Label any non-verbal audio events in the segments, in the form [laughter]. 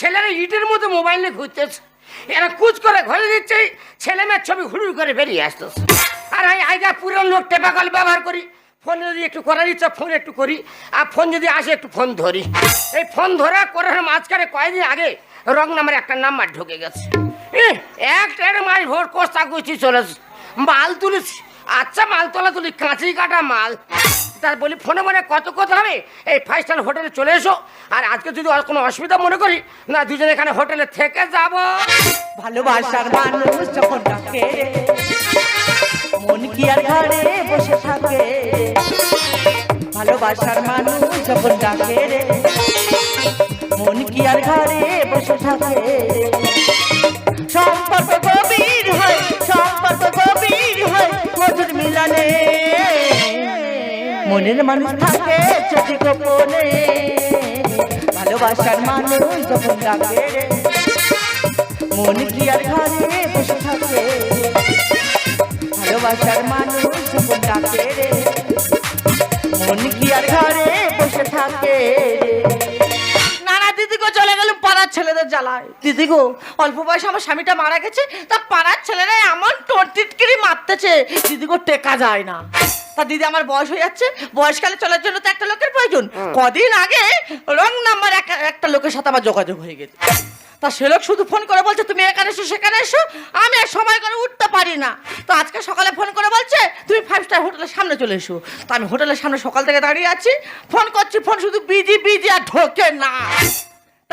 ছেলেরা ইটের মতো মোবাইল নিয়ে ঘুরতেছে। এরা কুচ করে ঘরে দিচ্ছে ছেলে মেয়ের ছবি হুড়ুর করে বেরিয়ে আসতেছে। আর আমি আইগা পুরনো লোক টেপা কল ব্যবহার করি ফোন যদি একটু করার ইচ্ছা ফোন একটু করি আর ফোন যদি আসে একটু ফোন ধরি। এই ফোন ধরা করার মাঝখানে কয়েকদিন আগে রং নামের একটা নাম্বার ঢুকে গেছে। এহ, একটা মাস ভোর কোস্তা কুচি চলেছে। মাল তুলেছি। আচ্ছা মাল তোলা তুলি কাঁচি কাটা মাল। তার বলি, ফোনে মনে কত কথা হবে? এই ফাইভ স্টার হোটেলে চলে এসো। আর আজকে যদি আর কোনো অসুবিধা মনে করি, না, দুজনে এখানে হোটেলে থেকে যাব। ভালোবাসার মানুষ যখন ডাকে, মন কি আর ঘরে বসে থাকে? ভালোবাসার মানুষ যখন ডাকে রে, মন কি আর ঘরে বসে থাকে? মনের মানুষ থাকে, চোখে গোপনে। ভালোবাসার মানুষ যখন ডাকে মন কি আর ঘরে বসে থাকে? ভালোবাসার মানুষ যখন ডাকে রে ছেলেদের জ্বালায়। দিদি গো অল্প বয়সে আমার স্বামীটা মারা গেছে তা পাড়ার ছেলেরা এমন টিটকিরি মারতেছে। দিদি গো টেকা যায় না। তা দিদি আমার বয়স হয়ে যাচ্ছে বয়সকালে চলার জন্য তো একটা লোকের প্রয়োজন। কদিন আগে রং নাম্বার একটা লোকের সাথে আমার যোগাযোগ হয়ে গেছে। তা সে লোক শুধু ফোন করে বলছে তুমি এখানে এসো সেখানে এসো আমি আর সময় করে উঠতে পারি না। তো আজকে সকালে ফোন করে বলছে তুমি ফাইভ স্টার হোটেলের সামনে চলে এসো। তো আমি হোটেলের সামনে সকাল থেকে দাঁড়িয়ে আছি ফোন করছি ফোন শুধু বিজি বিজি আর ঢোকে না।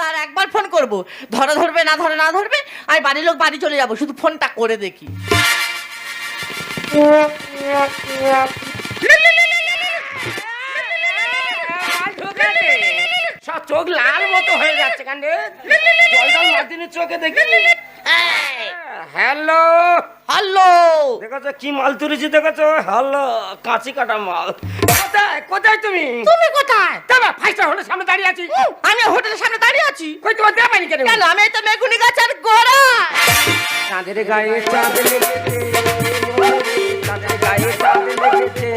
তার একবার ফোন করব। ধরে ধরবে না ধরে না ধরবে আমি বাড়ির লোক বাড়ি চলে যাব শুধু ফোনটা করে দেখি। সব চোখ লাল মতো হয়ে যাচ্ছে চোখে দেখি। হ্যালো। হ্যালো! দেখেছ কি মাল তুলেছি দেখেছ? হ্যালো কাঁচি কাটা মাল। কোথায়? কোথায় তুমি? তুমি কোথায়? দাদা ফাইভ স্টার হোটেলের সামনে দাঁড়িয়ে আছি। আমি হোটেলের সামনে দাঁড়িয়ে আছি। কই তোমার দেওয়া পাইনি কেন? কেন? আমি তো মেগুনি গাছের গোড়া। চাঁদের গায়ে চাঁদ লেগেছে চাঁদের গায়ে চাঁদ লেগেছে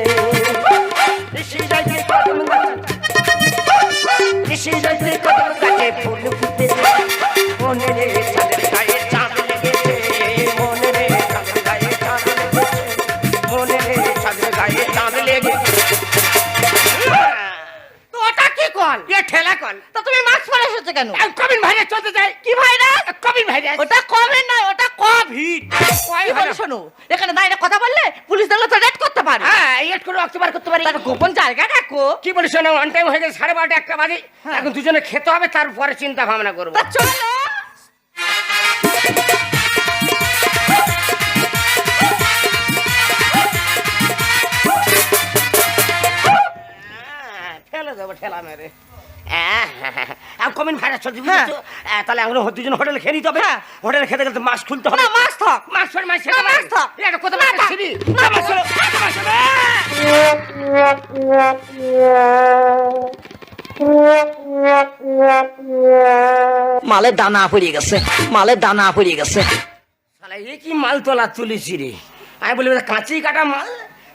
ঋষি যাইতে কদম গাছে ঋষি যাইতে কদম গাছে ফুল ফুটেছে মনে রে কেন? কবিন ভাইরাস চলতে যায় কি ভাইরাস কবিন ভাইরাস ওটা কবে। নয় ওটা কোভিড? শোনো এখানে দাঁড়িয়ে কথা বললে পুলিশ দেখলে তো রেড করতে পারে। হ্যাঁ এড করে অক্টোবর করতে পারি। তার গোপন জায়গা দেখো কি বলিস শোনো অন টাইম হয়ে গেছে সাড়ে বারোটা একটা বাজে। হ্যাঁ। এখন দুজনে খেতে হবে তারপরে চিন্তা ভাবনা করব। চলো। হ্যাঁ, ঠেলে দেবো ঠেলা মেরে। কমিন ভাইরাস চলছে। বুঝেছ? হ্যাঁ, তাহলে আমরা দুজন হোটেলে খেয়ে নিতে হবে হ্যাঁ। হোটেলে খেতে গেলে মাস্ক খুলতে হবে না মাস্ক থাক মাস্ক পরে মাস্ক না, মাস্ক থাক। এটা কত থাক। ছিলি মাস্ক ছিল। মালের দানা পড়ে গেছে মালের দানা পড়ে গেছে শালা এ কি মাল তোলা তুলেছি রে আমি বলি কাঁচি কাটা মাল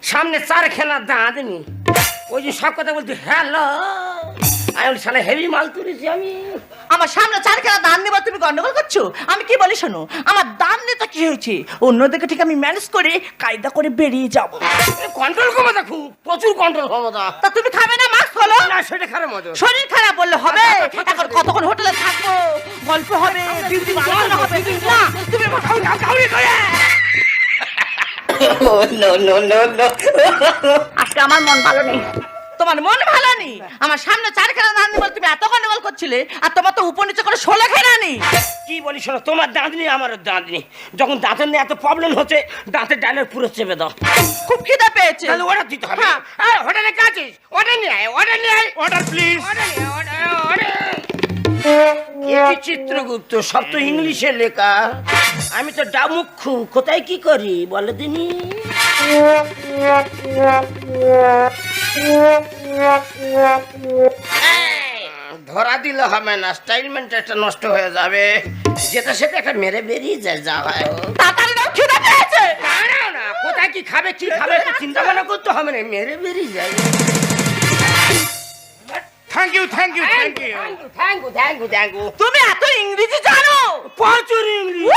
সামনে চার খেলার দাঁত নি ওই যে সব কথা বলতে হ্যালো আমি শালা হেভি মাল তুলেছি আমি। আমার সামনে দান নেবার তুমি গন্ডগোল করছ? আমি কি বলি শোনো আমার দান নিতে কি হয়েছে? অন্যদিকে ঠিক আমি ম্যানেজ করে কায়দা করে বেরিয়ে যাব। কন্ট্রোল ক্ষমতা খুব প্রচুর কন্ট্রোল ক্ষমতা। তা তুমি খাবে না মাস্ক হলো? না সেটা খারাপ শরীর খারাপ বললে হবে? এখন। কতক্ষণ হোটেলে থাকব? গল্প হবে বিউটি হবে। না তুমি আজকে আমার মন ভালো নেই। তোমার মন ভালো নেই। আমার সামনে চার খেলা দান বলে তুমি এত গন্ডগোল করছিলে আর তোমার তো উপর নিচে করে ষোলো খেলা নেই। কি বলি শোনো তোমার দাঁত নেই আমারও দাঁত নেই। যখন দাঁতের নিয়ে এত প্রবলেম হচ্ছে দাঁতের ডালের পুরো চেপে দাও। খুব খিদে পেয়েছে। তাহলে অর্ডার দিতে হবে। হ্যাঁ। আর হোটেলে কাছিস অর্ডার নিয়ে আয় অর্ডার নিয়ে আয়। অর্ডার প্লিজ কি চিত্রগুপ্ত সব তো ইংলিশে লেখা। আমি তো ডামুক্ষু কোথায় কি করি বলে দিনি। ধরা দিলে হবে না স্টাইলমেন্টটা নষ্ট হয়ে যাবে। যেটা সেটা একটা মেরে বেরিয়ে যায় যা হয়। না কোথায় কি খাবে কি খাবে একটু চিন্তা ভাবনা করতে হবে না মেরে বেরিয়ে যায়। Thank you thank you thank you thank you thank you thank you তুমি এত ইংরেজি জানো? প্রচুর ইংলিশ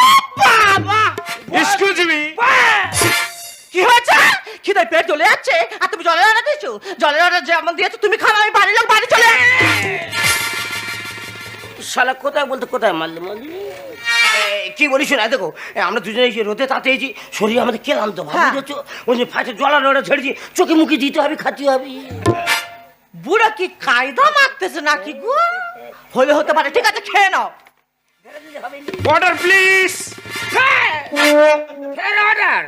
পেট চলে যাচ্ছে আর তুমি জলের অর্ডার দিয়েছ। জলের অর্ডার যেমন দিয়েছ তুমি খাবে আমি বাড়ির লোক বাড়ি চলে শালা কোথায় বলতে কোথায় মারলি মারলি কি বলিস না দেখো আমরা দুজনে এই রোদে তাতেছি শরীর আমাদের ভালো হ্যাঁ। যাচ্ছ ওই যে ফাটে জলা রোডে ছেড়েছি চোখে মুখে দিতে হবে খাতে হবে। বুড়া কি কায়দা মারতেছে নাকি গো? হলে হতে পারে ঠিক আছে খেয়ে নাও। অর্ডার প্লিজ অর্ডার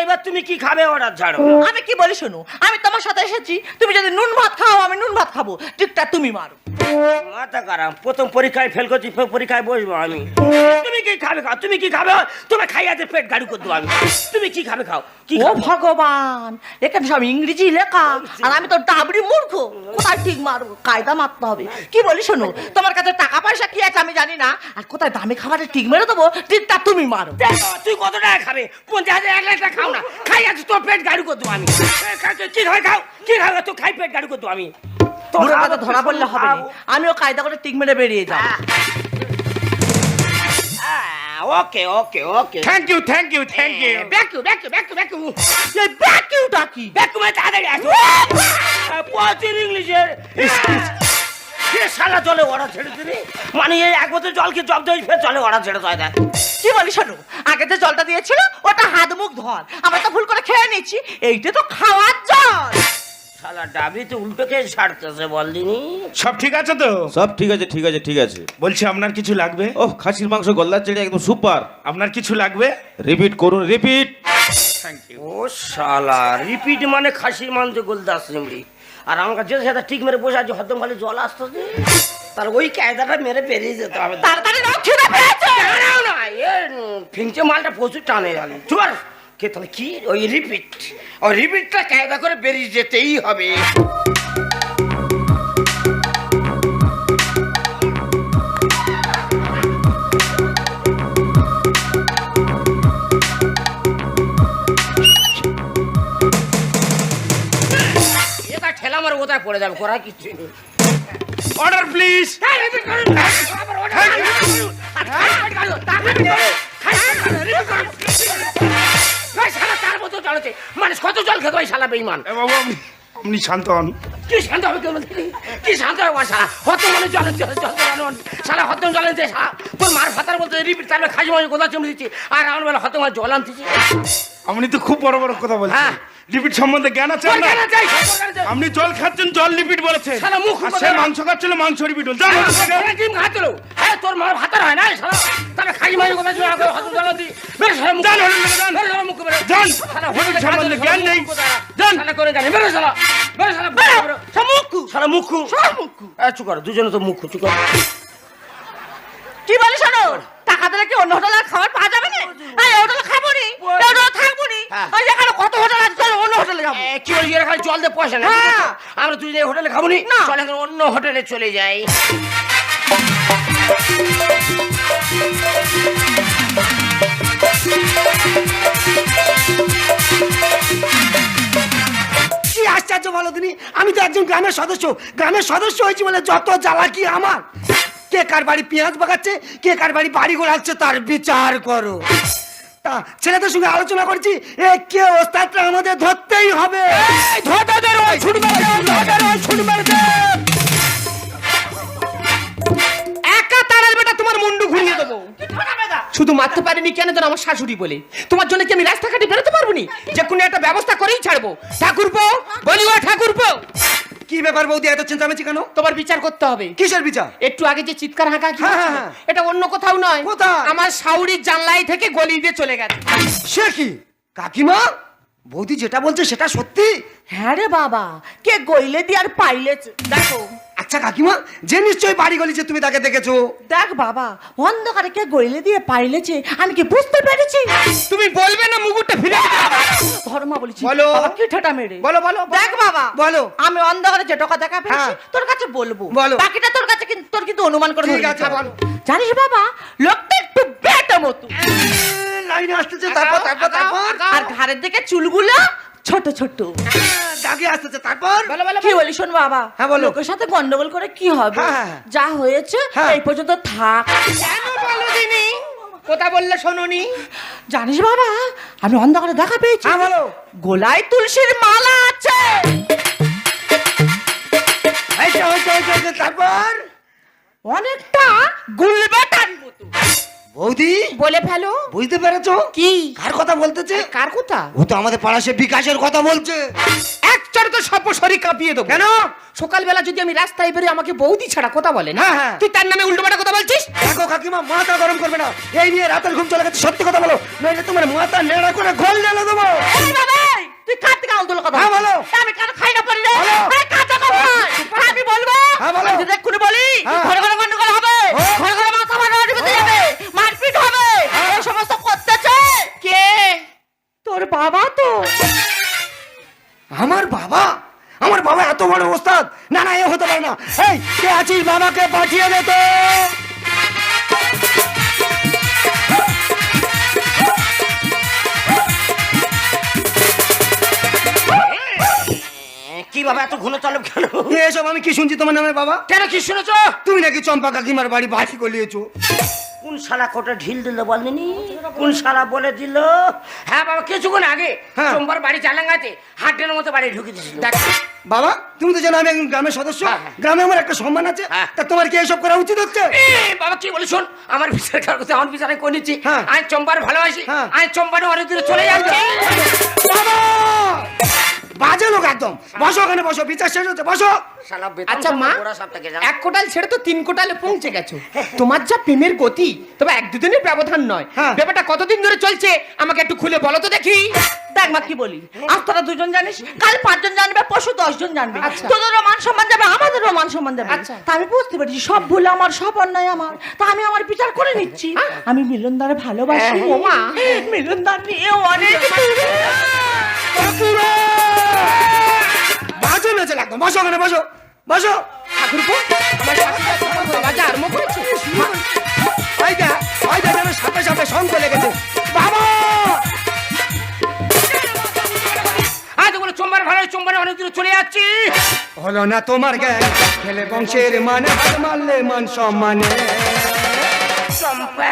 এইবার তুমি কি খাবে? অর্ডার ছাড়ো আমি কি বলি শোনো? আমি তোমার সাথে এসেছি। তুমি যদি নুন ভাত খাও আমি নুন ভাত খাব। ঠিকটা তুমি মারো। মাথা খারাপ। প্রথম পরীক্ষায় ফেল করছি পরীক্ষায় বসবো আমি। তুমি কি খাবে খাও? তুমি কি খাবে? তোমার খাইয়াতে পেট গাড়ি করে দেবো আমি। তুমি কি খাবে খাও? কি ও ভগবান এখানে সব ইংরেজি লেখা। আর আমি তো ডাবড়ি মূর্খ। কোথায় ঠিক মারবো? কায়দা মারতে হবে। কি বলি শোনো তোমার কাছে টাকা পয়সা কি আছে আমি জানি না। আর কোথায় দামি খাবারের ঠিক মেরে দেবো ঠিকটা তুমি মারো। দেখো, তুই কত টাকা খাবে? পঞ্চাশ হাজার এক লাখ টাকা খাও না। খাই আছে তোর পেট গাড়ি করে দেবো আমি। কি খাবে খাও? কি খাবে? তুই খাই পেট গাড়ি করে দেবো আমি। বুড়ো কথা ধরা পড়লে হবে না। আমিও কায়দা করে টিক মেরে বেরিয়ে যাব। আহ, okay okay okay. Thank you thank you thank you back you back you back you back you এই ব্যাকিউটা কি? ব্যাক ইউ মানে তাড়াতাড়ি আসো প্রচুর ইংলিশের। সে সারা জলে ওরা ছেড়ে দিবি মানে এই এক বছর জলকে জব দিয়ে ফের জলে ওরা ছেড়ে দেয় দেখ। কি বলি শোনো আগে যে জলটা দিয়েছিল ওটা হাত মুখ ধর। আমরা তো ভুল করে খেয়ে নিচ্ছি এইটা তো খাওয়ার শালা ডাবরিতে উল্টো খেয়ে ছাড়তেছে বল দিনি। সব ঠিক আছে তো? সব ঠিক আছে ঠিক আছে ঠিক আছে। বলছি আপনার কিছু লাগবে? ওহ খাসির মাংস গলদার চেড়ে একদম সুপার। আপনার কিছু লাগবে? রিপিট করুন রিপিট। থ্যাংক ইউ ও শালা রিপিট মানে খাসির মাংস গোলদাস চিংড়ি। আর আমার কাছে সাথে ঠিক মেরে বসে আছে হয়তো বলে জল আসতেছে। তাহলে ওই কায়দাটা মেরে বেরিয়ে যেতে হবে। তাড়াতাড়ি ফিংচে মালটা প্রচুর টানে চুয়ার কে তাহলে কি ওই রিপিট ওই রিপিটটা কায়দা করে বেরিয়ে যেতেই হবে এটা ঠেলা কোথায় পড়ে যাবে করা কিচ্ছু নেই অর্ডার প্লিজ হ্যাঁ, গালো, তার মতো চলেছে। মানুষ কত জল খেতে হয় শালা বেইমান বাবু আপনি শান্ত হন। কি শান্ত হবে কেউ? কি শান্ত হবে শালা? হত মানুষ জলে জলে শালা হত জল আনতে তোর মার ফাতার বলতে রিপিট তাহলে খাই মাঝে গোদা চমড়ে দিচ্ছি? আর আমার বেলা হত মাঝে জল আনতেছি। আপনি তো খুব বড় বড় কথা বলছেন। হ্যাঁ। লিপিড সম্বন্ধে জ্ঞান আছে? আপনি জল খাচ্ছেন জল লিপিড আর সে মাংস খাচ্ছিল মাংস লিপিড জানো তোর মার ভাতার হয় না শালা? তাহলে খাই মাঝে গোদা চমড়ে আমাকে হত বেরো শালা মুখ। বেরো। শালা বেরো। যান। শালা হোটেল সম্বন্ধে জ্ঞান নেই। শালা করে জানি বেরো শালা। বেরো শালা বেরো, বেরো। শালা মুখ। শালা মুখ। সব মুখ। এ, চুপ করো দুজনে তো মুখ চুপ করো। কি বলি শোনো? টাকা দিলে কি অন্য হোটেলে খাবার পাওয়া যাবে না? এই হোটেলে খাব নি। এই হোটেলে থাকব নি। হ্যাঁ। ওই যেখানে কত হোটেল আছে চলো অন্য হোটেলে যাব। এ, কি বলি এরা খালি জল দিয়ে পয়সা না। হ্যাঁ। আমরা এই হোটেলে খাব নি। না। চল এখন অন্য হোটেলে চলে যাই। তিনি আমি তো একজন গ্রামের সদস্য। গ্রামের সদস্য হয়েছি বলে যত জ্বালা কি আমার? কে কার বাড়ি পেঁয়াজ বাগাচ্ছে, কে কার বাড়ি বাড়ি গোড়াচ্ছে তার বিচার করো। তা ছেলেদের সঙ্গে আলোচনা করছি, এ কে ওস্তাদটা আমাদের ধরতেই হবে। ধরতে তোমার মুন্ডু ঘুরিয়ে দেবো। শুধু মারতে পারিনি কেন যেন আমার শাশুড়ি বলে। তোমার জন্য কি আমি রাস্তাঘাটে বেরোতে পারব নি যে কোনো একটা ব্যবস্থা করেই ছাড়বো। ঠাকুরপো বলি ও ঠাকুরপো। কি ব্যাপার বৌদি এত চিন্তামেচি কেন? তোমার বিচার করতে হবে। কিসের বিচার? একটু আগে যে চিৎকার হাঁকা কি হ্যাঁ, হ্যাঁ, হ্যাঁ। এটা অন্য কোথাও নয়? আমার শাউরির জানলাই থেকে গলি দিয়ে চলে গেছে। সে কি? কাকিমা? বৌদি যেটা বলছে সেটা সত্যি? হ্যাঁ রে বাবা কে গইলে দিয়ে আর পাইলেছে দেখো আচ্ছা কাকিমা যে নিশ্চয়ই বাড়ি গলিছে তুমি তাকে দেখেছ দেখ বাবা অন্ধকারে কে গইলে দিয়ে পাইলেছে আমি কি বুঝতে পেরেছি তুমি বলবে না ফিরে ধর্মা বলেছি বলো। কি ঠাটা মেরে বলো, বলো, বলো। দেখ বাবা বলো। আমি অন্ধকারে যে টাকা দেখা পেয়েছি হ্যাঁ। তোর কাছে বলব বলো। বাকিটা তোর কাছে কিন্তু তোর কিন্তু অনুমান করে ঠিক আছে, বলো। জানিস বাবা লোকটা একটু বেটা মতো লাইনে আসতেছে তারপর তারপর তারপর আর ঘাড়ের দিকে চুলগুলো ছোট ছোট। আসতেছে তারপর? বলো বলো কি? বলি। শোন বাবা? হ্যাঁ, বলো। লোকের সাথে গন্ডগোল করে কি হবে? হ্যাঁ, হ্যাঁ, হ্যাঁ। যা হয়েছে হ্যাঁ। এই পর্যন্ত থাক। কেন বলো দিনি কোথা বললে শোনুনি। জানিস বাবা আমি অন্ধকারে দেখা পেয়েছি। হ্যাঁ বলো। গোলায় তুলসীর মালা আছে। তারপর? অনেকটা গুলবেটার মতো বৌদি? বলে ফেলো। বুঝতে পেরেছ? কি? কার কথা বলতেছে? কার কথা? ও তো আমাদের পাড়া সে বিকাশের কথা বলছে। এক সর্প শরীর কাঁপিয়ে দেবো। কেন? সকালবেলা যদি আমি রাস্তায় বেরিয়ে আমাকে বৌদি ছাড়া কথা বলে না? হ্যাঁ, হ্যাঁ। তুই তার নামে কথা বলছিস? দেখো কাকিমা মাথা গরম করবে না। এই নিয়ে রাতের ঘুম চলে গেছে সত্যি কথা বলো। নইলে তোমার মাথা নেড়া করে ঢেলে দেবো। তুই কার থেকে কথা হ্যাঁ, বলো। আমি কেন খাই না পারি রে? আরে কাঁচা কথা আমি বলব? হ্যাঁ, বলো। যদি এক্ষুনি বলি। ঘরে ঘরে গন্ডগোল হবে। ঘরে ঘরে মাথা যাবে মারপিট হবে। এই সমস্ত করতেছে কে? তোর বাবা তো। আমার বাবা? আমার বাবা এত বড় ওস্তাদ। না না এ হতে পারে না। এই কে আছিস? বাবাকে পাঠিয়ে দে তো। কি বাবা এত ঘন কেন? এসব আমি কি শুনছি তোমার নামে বাবা? কেন কি শুনেছো? তুমি নাকি চম্পা কাকিমার বাড়ি বাড়ি গলিয়েছো কোন শালা কোটা ঢিল দিল বলেনি কোন শালা বলে দিল হ্যাঁ বাবা কিছুক্ষণ আগে হ্যাঁ। সোমবার বাড়ি চালাঙ্গাতে হাটের মতো বাড়ি ঢুকে দিয়েছিল দেখ বাবা তুমি তো জানো আমি একজন গ্রামের সদস্য হ্যাঁ, হ্যাঁ। গ্রামে আমার একটা সম্মান আছে। তা তোমার কি এসব করা উচিত হচ্ছে বাবা কি বলি শোন আমার বিচার কার কথা আমার বিচারে করে নিচ্ছি হ্যাঁ। আমি চম্পার ভালোবাসি। আমি চম্পারে অনেক দূরে চলে যাচ্ছি বাবা বাজে লোক একদম। বসো ওখানে বসো বিচার শেষ হচ্ছে বসো। আচ্ছা মা। এক কোটাল ছেড়ে তো তিন কোটালে পৌঁছে [laughs] গেছো। তোমার যা প্রেমের গতি তবে এক দুদিনের ব্যবধান নয়। হ্যাঁ। ব্যাপারটা কতদিন ধরে চলছে আমাকে একটু খুলে বলো তো দেখি। দেখ মা কি বলি? আজ তোরা দুজন জানিস কাল পাঁচজন জানবে পরশু দশজন জানবে। আচ্ছা। তোদেরও মান সম্মান যাবে আমাদেরও মান সম্মান যাবে। আচ্ছা। তা আমি বুঝতে পারছি সব ভুল আমার সব অন্যায় আমার। তা আমি আমার বিচার করে নিচ্ছি। আমি মিলনদারে ভালোবাসি হ্যাঁ, ওমা। মিলনদার নিয়ে অনেক বাজে মেয়েছে একদম বসো ওখানে, বসো বসো। ঠাকুরপো যা আরম্ভ করেছে। ওইটা ওইটা যেন সাপে সাপে সঙ্গ লেগেছে। বাবা! অনেক দূরে চলে যাচ্ছি। হলো না তোমার জ্ঞান ছেলে বংশের মানে হাত মারলে মান সম্মানে। চম্পা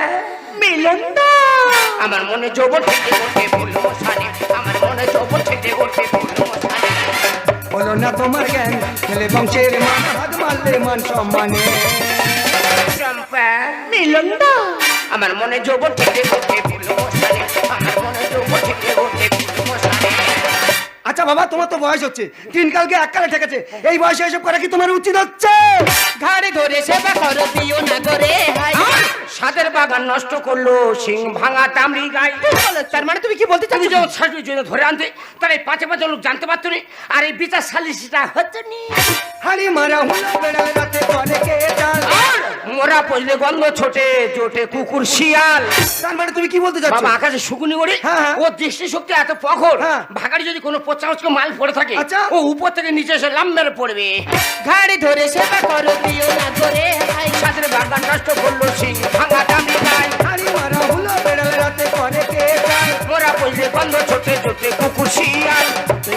আমার মনে যৌবন থেকে ওঠে ফুল মশানে। আমার মনে যৌবন থেকে ওঠে ফুল মশানে। হলো না তোমার জ্ঞান ছেলে বংশের মানে হাত মারলে মান সম্মানে। চম্পা। মিলনদা আমার মনে যৌবন থেকে ওঠে ফুল মশানে। আমার মনে যৌবন থেকে ওঠে ফুল মশানে আচ্ছা বাবা তোমার তো বয়স হচ্ছে। তিন কালকে এক কালে ঠেকেছে। এই বয়সে এসব করা কি তোমার উচিত হচ্ছে? ঘাড়ে ধরে সেবা করো দিও না করে সাদের বাগান নষ্ট করল সিং ভাঙা তামড়ি গাই তার মানে তুমি কি বলতে চাচ্ছ? যখন শাশুড়ি জন্য ধরে আনতে তার এই পাঁচে পাঁচে লোক জানতে পারতো না আর এই বিচার সালিসিটা হচ্ছে নি। হাড়ি মারা হুলা বেড়াল রাতে করে কে চাল মোরা পড়লে গন্ধ ছোটে জোটে কুকুর শিয়াল। তার মানে তুমি কি বলতে চাচ্ছ? বাবা আকাশে শুকুনি করে হ্যাঁ, হ্যাঁ। ও দৃষ্টি শক্তি এত প্রখর হ্যাঁ। ভাগাড়ি যদি কোনো পচা উচকে মাল পড়ে থাকে আচ্ছা। ও উপর থেকে নিচে এসে লাম মেরে পড়বে। ঘাড়ে ধরে সেবা করো দিও না করে হাই। সাদের বাগান নষ্ট করল সিং ভাঙা তামড়ি গাই হাড়ি মারা হুলা বেড়াল রাতে করে কে মোরা পড়লে গন্ধ ছোটে জোটে কুকুর শিয়াল।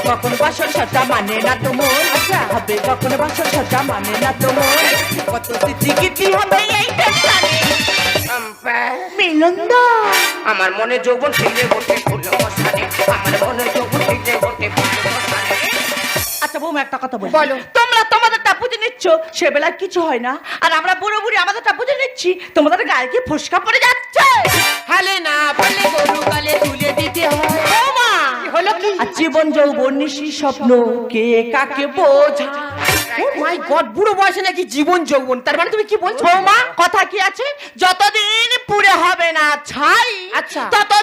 কখন বাসন সাজা মানে না তো মন? আচ্ছা। হবে কখন বাসন সাজা মানে না তো মন? কত স্মৃতি গীতি হবে এই টেনশনে মিলনদা আমার মনে যৌবন ফিরে বসে ফুল মশানে আমার মনে যৌবন ফিরে বসে ফুল বৌমা একটা কথা বলি। বলো। তোমরা তোমাদেরটা বুঝে নিচ্ছ কিছু হয় না। আর আমরা বুড়ো বুড়ি আমাদেরটা বুঝে নিচ্ছি তোমাদের গায়ে কি ফসকা পড়ে যাচ্ছে? হালে না পারলে গরু গালে তুলে দিতে হয়। বৌমা হলো কি? জীবন যৌবন নিশি স্বপ্ন কে কাকে বোঝা? ও মাই গড বুড়ো বয়সে নাকি জীবন যৌবন? তার মানে তুমি কি বলছো? বৌমা কথা কি আছে? যতদিন পুরে হবে না ছাই আচ্ছা। ততদিন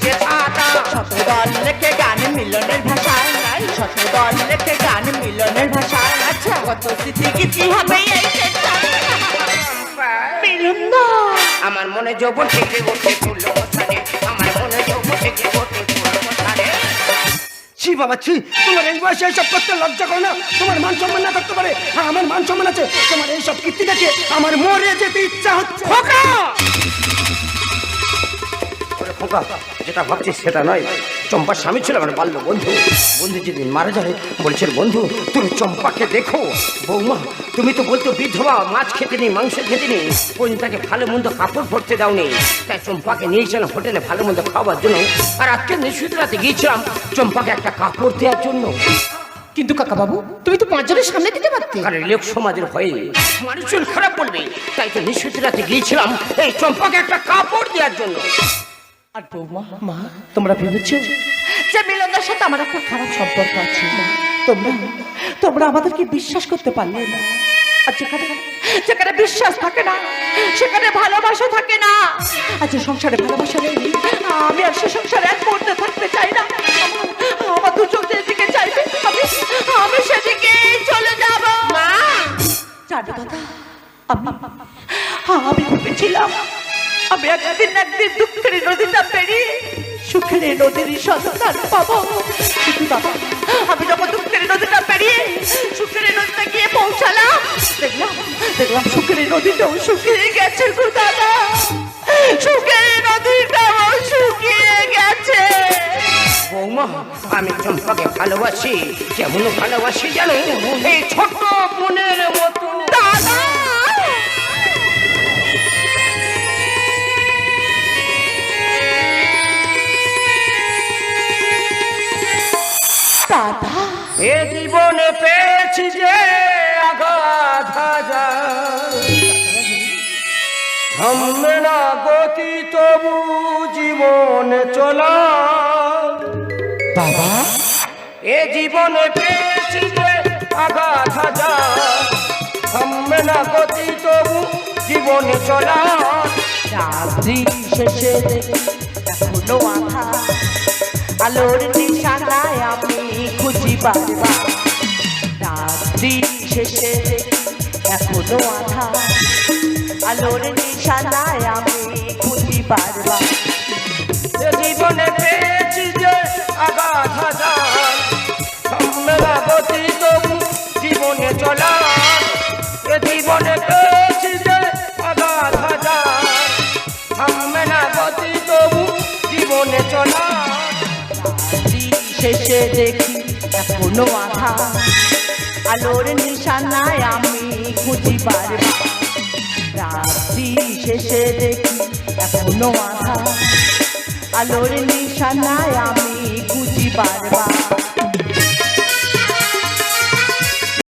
দল লেখে গান মিলনের ভাষায় শত দল লেখে গান মিলনের ভাষায় আচ্ছা কত স্মৃতি হবে আমার মনে যৌবন থেকে ওঠে ফুল আমার মনে যৌবন থেকে ওঠে ছি বাবা ছি। তোমার এই বয়সে এইসব করতে লজ্জা করো না। তোমার মান সম্মান না থাকতে পারে। হ্যাঁ আমার মান সম্মান আছে। তোমার এইসব কীর্তি দেখে আমার মরে যেতে ইচ্ছা হচ্ছে। খোকা! খোকা যেটা ভাবছিস সেটা নয়। চম্পার স্বামী ছিল আমার বাল্য বন্ধু। বন্ধু যেদিন মারা যায় বলছে বন্ধু তুমি চম্পাকে দেখো। বৌমা তুমি তো বলতো বিধবা মাছ খেতে নেই মাংস খেতে নেই। কোন তাকে ভালো মন্দ কাপড় পরতে দাওনি। তাই চম্পাকে নিয়েছিলাম হোটেলে ভালো মন্দ খাওয়ার জন্য। আর আজকে নিশুদ রাতে গিয়েছিলাম চম্পাকে একটা কাপড় দেওয়ার জন্য। কিন্তু কাকা বাবু তুমি তো পাঁচজনের সামনে দিতে পারতে। আর লোক সমাজের ভয়ে মানুষজন খারাপ বলবে। তাই তো নিশুদ রাতে গিয়েছিলাম এই চম্পাকে একটা কাপড় দেওয়ার জন্য। আর বৌমা মা তোমরা ভেবেছো? যে মিলনদার সাথে আমার একটা খারাপ সম্পর্ক আছে? তোমরা তোমরা আমাদেরকে বিশ্বাস করতে পারলে না। আর যেখানে যেখানে বিশ্বাস থাকে না সেখানে ভালোবাসা থাকে না। আর যে সংসারে ভালোবাসা নেই আমি আর সে সংসারে এক মুহূর্তে থাকতে চাই না। আমার- দু চোখ যেদিকে চাইবে আমি আমি সেদিকে চলে যাব। মা! জানো দাদা আমি ভেবেছিলাম আমি একদিন একদিন দুঃখের নদীটা পেরিয়ে সুখের নদীর সন্তান পাবো। আমি যখন দুঃখের নদীটা পেরিয়ে সুখের নদীটা গিয়ে পৌঁছালাম, দেখলাম দেখলাম সুখের নদীটাও শুকিয়ে গেছে গো দাদা। সুখের নদীটাও শুকিয়ে গেছে। বৌমা, আমি চম্পাকে ভালোবাসি। কেমন ভালোবাসি জানো? এই ছোট বোনের দাদা এ জীবনে পেয়েছি যে আঘাত থামবে না গতি তবু জীবন চলা। বাবা। এ জীবনে পেয়েছি যে আঘাত হাজার। থামবে না গতি তবু জীবনে চলা। রাত্রি শেষে এখনও আধা আলোর নিশানায় আমি খুঁজি বারবার রাত্রি শেষে এখনও আধা। আলোর নিশানায় আমি খুঁজি বারবার জীবনে পেয়েছি যে আঘাত হাজার। তবু জীবনে চলা জীবনে পেয়েছি যে আঘাত হাজার। তবু জীবনে চলা শেষে দেখি এখনও আধা আলোর নিশানায় আমি খুঁজি বারবার। রাত্রি শেষে দেখি এখনও আধা আলোর নিশানায় আমি খুঁজি বারবার।